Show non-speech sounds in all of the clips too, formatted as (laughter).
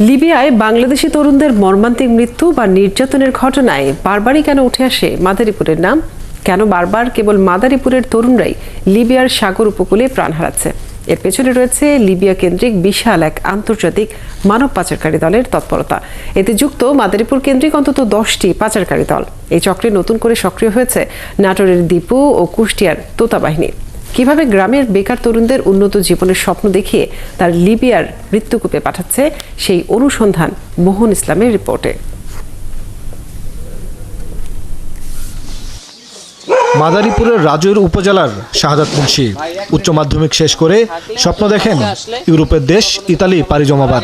লিবিয়ায় বাংলাদেশি তরুণদের মর্মান্তিক মৃত্যু বা নির্যাতনের ঘটনায় বারবারই কেন উঠে আসে মাদারীপুরের নাম? কেন বারবার কেবল মাদারীপুরের তরুণরাই লিবিয়ার সাগর উপকূলে প্রাণ হারাচ্ছে? এর পেছনে রয়েছে লিবিয়া কেন্দ্রিক বিশাল এক আন্তর্জাতিক মানব পাচারকারী দলের তৎপরতা। এতে যুক্ত মাদারীপুর কেন্দ্রিক অন্তত দশটি পাচারকারী দল। এই চক্রে নতুন করে সক্রিয় হয়েছে নাটোরের দীপু ও কুষ্টিয়ার তোতা বাহিনী কীভাবে গ্রামের বেকার তরুণদের উন্নত জীবনের স্বপ্ন দেখিয়ে তার লিবিয়ার মৃত্যুকূপে পাঠাচ্ছে সেই অনুসন্ধান মোহন ইসলামের রিপোর্টে। মাদারীপুরের রাজৈর উপজেলার শাহাদাত মুন্সি উচ্চ মাধ্যমিক শেষ করে স্বপ্ন দেখেন ইউরোপের দেশ ইতালি পাড়ি জমাবার।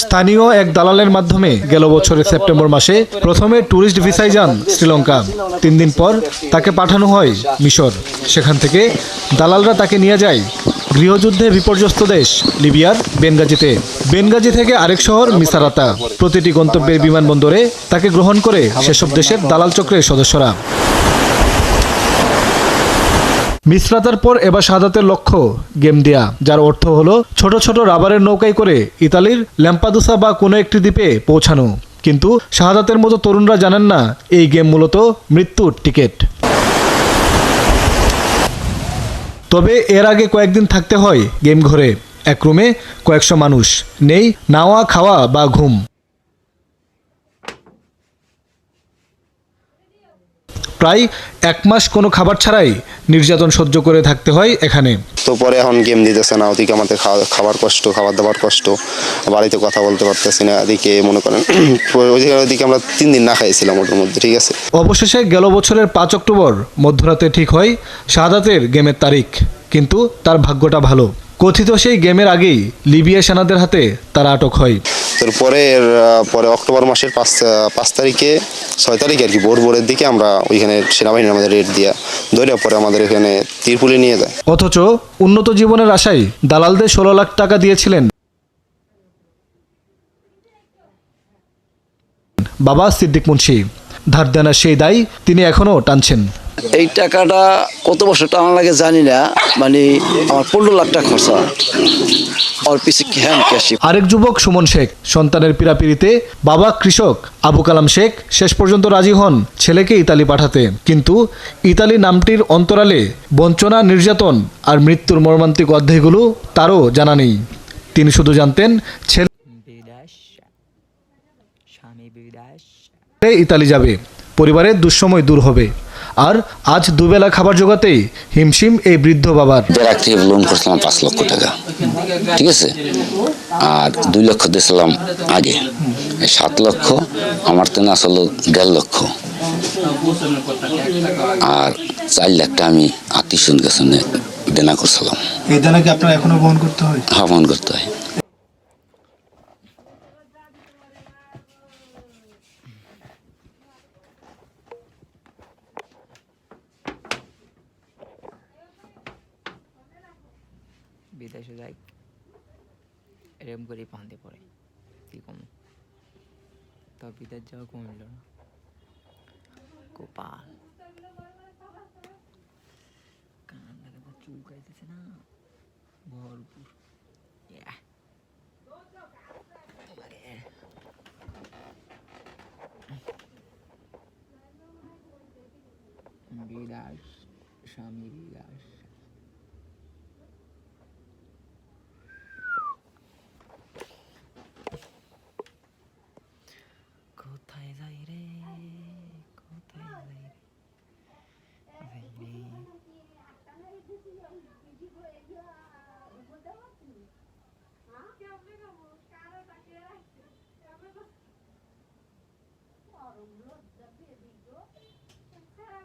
স্থানীয় এক দালালের মাধ্যমে গেল বছরের সেপ্টেম্বর মাসে প্রথমে ট্যুরিস্ট ভিসায় যান শ্রীলঙ্কা। তিন দিন পর তাকে পাঠানো হয় মিশর। সেখান থেকে দালালরা তাকে নিয়ে যায় গৃহযুদ্ধে বিপর্যস্ত দেশ, লিবিয়ার বেনগাজিতে। বেনগাজি থেকে আরেক শহর, মিসারাতা। প্রতিটি গন্তব্যের বিমানবন্দরে তাকে গ্রহণ করে সেসব দেশের দালাল চক্রের সদস্যরা। মিশ্রাতার পর এবার শাহাদাতের লক্ষ্য, গেম দেয়া, যার অর্থ হলো ছোট ছোট রাবারের নৌকায় করে ইতালির ল্যাম্পাদুসা বা কোনো একটি দ্বীপে পৌঁছানো। কিন্তু শাহাদাতের মতো তরুণরা জানেন না, এই গেম মূলত মৃত্যুর টিকিট। তবে এর আগে কয়েকদিন থাকতে হয় গেম ঘরে। এক রুমে কয়েকশো মানুষ, নেই, নাওয়া, খাওয়া বা ঘুম। প্রায় এক মাস কোনো খাবার ছাড়াই নির্যাতন সহ্য করে থাকতে হয় এখানে। তো পরে এখন গেম দিতেছে না ওদিকে আমাদের খাবার কষ্ট খাবার দাবার কষ্ট বাড়িতে কথা বলতে পারতেছি না এদিকে মনে করেন (clears throat) ওইদিকে আমরা তিন দিন না খাইছিলাম ওটার মধ্যে ঠিক আছে। অবশেষে গেল বছরের পাঁচ অক্টোবর মধ্যরাতে ঠিক হয় শাহাদাতের গেমের তারিখ কিন্তু তার ভাগ্যটা ভালো। কথিত সেই গেমের আগেই লিবিয়া সেনাদের হাতে তারা আটক হয়। তোর পরে এর, পরে অক্টোবর মাসের পাঁচ পাঁচ তারিখে ছয় তারিখে আর কি ভোর ভোরের দিকে আমরা ওইখানে সেনাবাহিনী আমাদের রেড দিয়া ধরে পরে আমাদের এখানে তীরপুলে নিয়ে যায়। অথচ উন্নত জীবনের আশায় দালালদের ষোলো লাখ টাকা দিয়েছিলেন। বাবা সিদ্দিক মুন্সি। ধার দেনা সেই দায় তিনি এখনও টানছেন। এই টাকাটা কত বছর টানা লাগে জানি না মানে আমার পনেরো লাখ টাকা খরচা। আরেক যুবক সুমন শেখ সন্তানের পীড়াপিড়িতে। বাবা কৃষক আবু কালাম শেখ শেষ পর্যন্ত রাজি হন ছেলেকে ইতালি পাঠাতে। কিন্তু ইতালি নামটির অন্তরালে বঞ্চনা নির্যাতন আর মৃত্যুর মর্মান্তিক অধ্যায়গুলো তারও জানা নেই। তিনি শুধু জানতেন ছেলে ইতালি যাবে পরিবারের দুঃসময় দূর হবে। আর আজ দুবেলা খাবার জোগাতেই হিমশিম এই বৃদ্ধ বাবার। থেকে লোন করছিলাম পাঁচ লক্ষ টাকা ঠিক আছে? আর দুই লক্ষ দিয়েছিলাম আগে। সাত লক্ষ আমার তো আসলে দেড় লক্ষ। আর চার লাখটা আমি আত্মীয় কাছে দেনা করছিলাম। এই দানা কি আপনার এখনও বহন করতে হয়? হাফন করতে হয়। বিদেশে যাই। এরম করেই পান্তে পড়ে। কি কম? তো বিদেশ যাওয়া কমিল না। গোপাল কান্না না। ভরপুর। বিদাস স্বামী বিদাস रब्बी बीजो सारा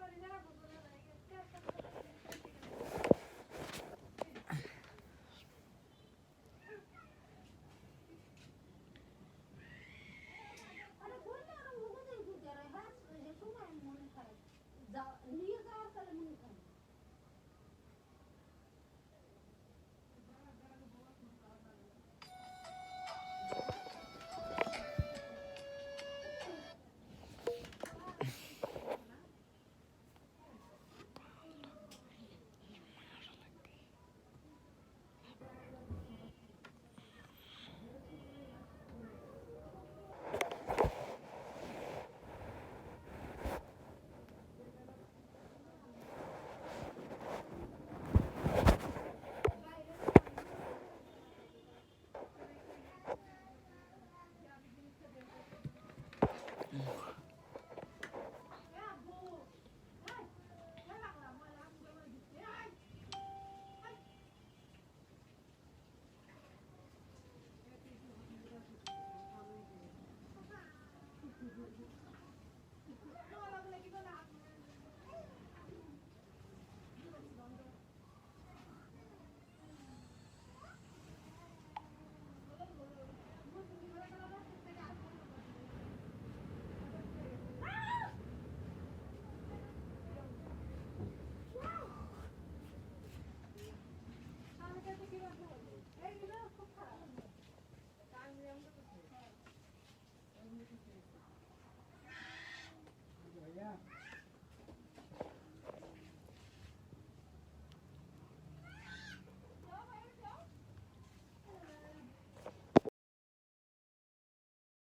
Mm.